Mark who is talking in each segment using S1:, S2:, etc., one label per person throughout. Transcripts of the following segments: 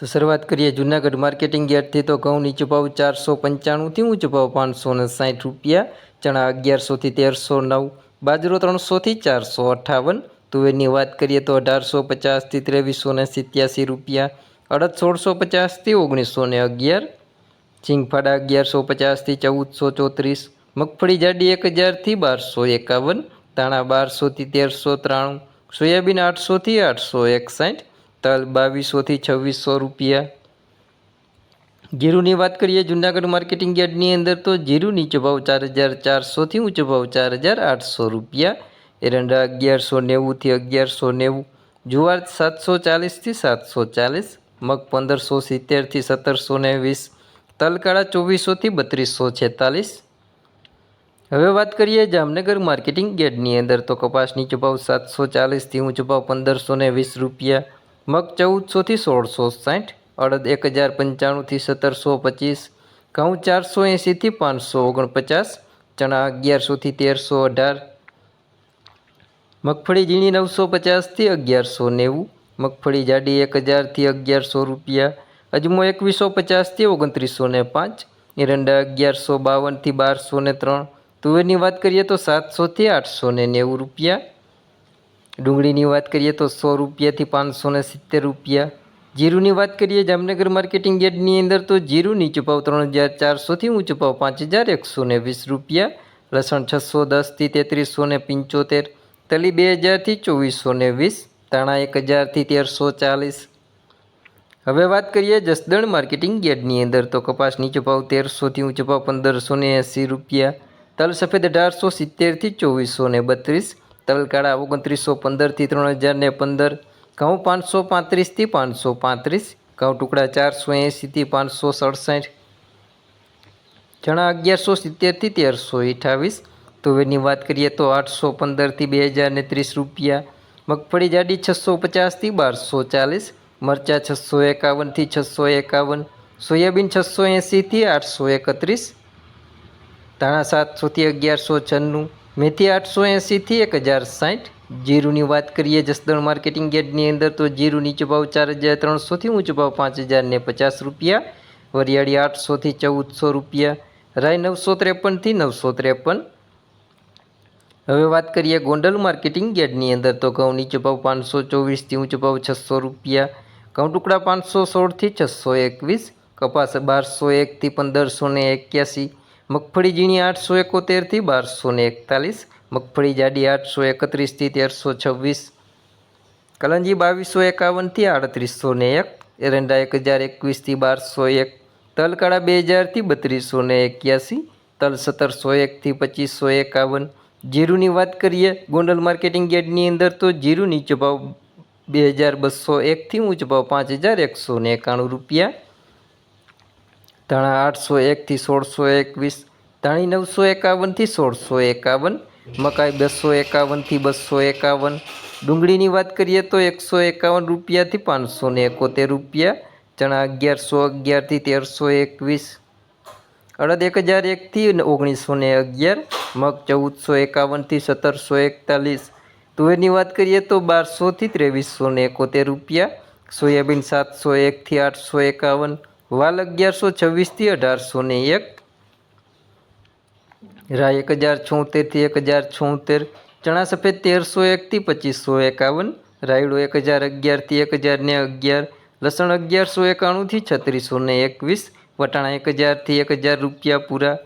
S1: તો શરૂઆત કરીએ જૂનાગઢ માર્કેટિંગ યાર્ડથી. તો ઘઉં નીચો ભાવ ચારસો પંચાણુંથી ઊંચો ભાવ પાંચસો ને સાઠ રૂપિયા, ચણા અગિયારસોથી તેરસો નવ, બાજરો ત્રણસોથી ચારસો અઠ્ઠાવન તુવેરની વાત કરીએ તો અઢારસો પચાસથી ત્રેવીસો ને સિત્યાસી રૂપિયા, અડદ સોળસો પચાસથી ઓગણીસો ને અગિયાર ચીંગફાડા અગિયારસો પચાસથી ચૌદસો ચોત્રીસ, મગફળી જાડી એક હજારથી બારસો એકાવન તાણા બારસોથી તેરસો ત્રાણું, સોયાબીન આઠસોથી આઠસો એકસાઠ તલ બાવીસોથી છવ્વીસો રૂપિયા. જીરુની વાત કરીએ, જુનાગઢ માર્કેટિંગ યાર્ડની અંદર તો જીરું નીચો ભાવ ચાર હજાર ચારસોથી ઊંચો ભાવ ચાર હજાર આઠસો રૂપિયા. એરંડા અગિયારસો નેવુંથી અગિયારસો નેવું. જુવાર સાતસો ચાલીસથી સાતસો ચાલીસ. મગ પંદરસો સિત્તેરથી સત્તરસો ને વીસ તલકાળા ચોવીસોથી બત્રીસો છેતાલીસ. હવે વાત કરીએ જામનગર માર્કેટિંગ ગેડની અંદર તો કપાસ નીચો ભાવ સાતસો ચાલીસથી ઊંચો ભાવ પંદરસો વીસ રૂપિયા. મગ ચૌદસોથી સોળસો સાઠ, અડદ એક હજાર પંચાણુંથી સત્તરસો પચીસ, ઘઉં ચારસો એંસીથી પાંચસો ઓગણપચાસ, ચણા અગિયારસોથી તેરસો અઢાર, મગફળી ઝીણી નવસો પચાસથી અગિયારસો નેવું, મગફળી જાડી એક હજારથી અગિયારસો રૂપિયા, અજમો એકવીસો પચાસથી ઓગણત્રીસો ને પાંચ, એરંડા અગિયારસો બાવનથી બારસો ને ત્રણ, તુવેરની વાત કરીએ તો સાતસોથી આઠસો ને નેવું રૂપિયા ડુંગળીની વાત કરીએ તો સો રૂપિયાથી પાંચસો ને સિત્તેર રૂપિયા. જીરુની વાત કરીએ જામનગર માર્કેટિંગ યાર્ડની અંદર તો જીરું નીચો ભાવ ત્રણ હજાર ચારસોથી ઊંચો ભાવ પાંચ હજાર એકસો ને વીસ રૂપિયા. લસણ છસો દસથી તેત્રીસો ને પંચોતેર. તલી બે હજારથી ચોવીસો ને વીસ. ધાણા એક હજારથી તેરસો ચાલીસ. હવે વાત કરીએ જસદણ માર્કેટિંગ યાર્ડની અંદર તો કપાસ નીચો ભાવ તેરસોથી ઊંચો ભાવ પંદરસો ને એંસી રૂપિયા. તલ સફેદ અઢારસો સિત્તેરથી ચોવીસો ને બત્રીસ. તલ કાળા ઓગણત્રીસો પંદરથી ત્રણ હજાર ને પંદર, ઘઉં પાંચસો પાંત્રીસથી પાંચસો પાંત્રીસ, ઘઉં ટુકડા ચારસો એંસીથી પાંચસો સડસઠ, ચણા અગિયારસો સિત્તેરથી તેરસો અઠાવીસ તુવેરની વાત કરીએ તો આઠસો પંદરથી બે હજાર ને ત્રીસ રૂપિયા, મગફળી જાડી છસો પચાસથી બારસો ચાલીસ, મરચાં છસો એકાવનથી છસો એકાવન, સોયાબીન છસો એંસીથી આઠસો એકત્રીસ, ધાણા સાતસોથી અગિયારસો છન્નું મેથી આઠસો એંસીથી એક હજાર સાઠ. જીરુની વાત કરીએ જસદણ માર્કેટિંગ યાર્ડની અંદર, તો જીરું નીચો ભાવ ચાર હજાર ત્રણસોથી ઊંચો ભાવ પાંચ હજાર ને પચાસ રૂપિયા. વરિયાળી આઠસોથી ચૌદસો રૂપિયા. રાય નવસો ત્રેપનથી નવસો ત્રેપન. હવે વાત કરીએ ગોંડલ માર્કેટિંગ યાર્ડની અંદર, તો ઘઉં નીચો ભાવ પાંચસો ચોવીસથી ઊંચો ભાવ છસો રૂપિયા. ઘઉં ટુકડા પાંચસો સોળથી છસો એકવીસ. કપાસ બારસો એકથી પંદરસો ને એક્યાસી. મગફળી ઝીણી આઠસો એકોતેરથી બારસો ને એકતાલીસ, મગફળી જાડી આઠસો એકત્રીસથી તેરસો છવ્વીસ, કલંજી બાવીસો એકાવનથી આડત્રીસો ને એક, એરંડા એક હજાર એકવીસથી બારસો એક તલ કાળા બે હજારથી બત્રીસો ને એક્યાસી, તલ સત્તરસો એકથી પચીસો એકાવન. જીરુની વાત કરીએ, ગોંડલ માર્કેટિંગ યાર્ડની અંદર તો જીરુ નીચો ભાવ બે હજાર બસો એકથી ઊંચો ભાવ પાંચ હજાર એકસો ને એકાણું રૂપિયા ધાણા આઠસો એકથી સોળસો એકવીસ, ધાણી નવસો એકાવનથી સોળસો એકાવન, મકાઈ બસો એકાવનથી બસો એકાવન, ડુંગળીની વાત કરીએ તો એકસો એકાવન રૂપિયાથી પાંચસો ને એકોતેર રૂપિયા, ચણા અગિયારસો અગિયારથી તેરસો એકવીસ, અડદ એક હજાર એકથી ઓગણીસો ને અગિયાર, મગ ચૌદસો એકાવનથી સત્તરસો એકતાલીસ, તુવેરની વાત કરીએ તો બારસોથી ત્રેવીસો ને એકોતેર રૂપિયા, સોયાબીન સાતસો એકથી આઠસો એકાવન વાલ અગિયારસો છવ્વીસથી અઢારસો ને એક. રા એક હજાર છોતેરથી એક હજાર છોતેર. ચણા સફેદ તેરસો એકથી પચીસો એકાવન. રાયડો એક હજાર અગિયારથી એક હજાર ને અગિયાર. લસણ અગિયારસો એકાણુંથી છત્રીસો ને એકવીસ. વટાણા એક હજારથી એક હજાર રૂપિયા પૂરા.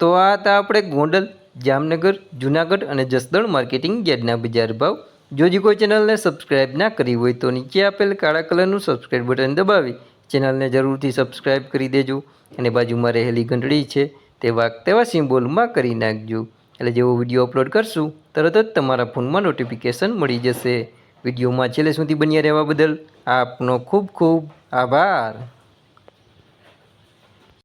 S1: તો આ હતા આપણે ગોંડલ, જામનગર, જુનાગઢ અને જસદણ માર્કેટિંગ યાર્ડના બજાર ભાવ. જો હજી કોઈ ચેનલને સબસ્ક્રાઇબ ના કરી હોય તો નીચે આપેલ કાળા કલરનું સબસ્ક્રાઇબ બટન દબાવી ચેનલને જરૂરથી સબસ્ક્રાઇબ કરી દેજો. અને બાજુમાં રહેલી ઘંટડી છે તે વાગ તેવા સિમ્બોલમાં કરી નાખજો. એટલે જેવો વીડિયો અપલોડ કરશું, તરત જ તમારા ફોનમાં નોટિફિકેશન મળી જશે. વિડીયોમાં છેલ્લે સુધી બન્યા રહેવા બદલ આપનો ખૂબ ખૂબ આભાર.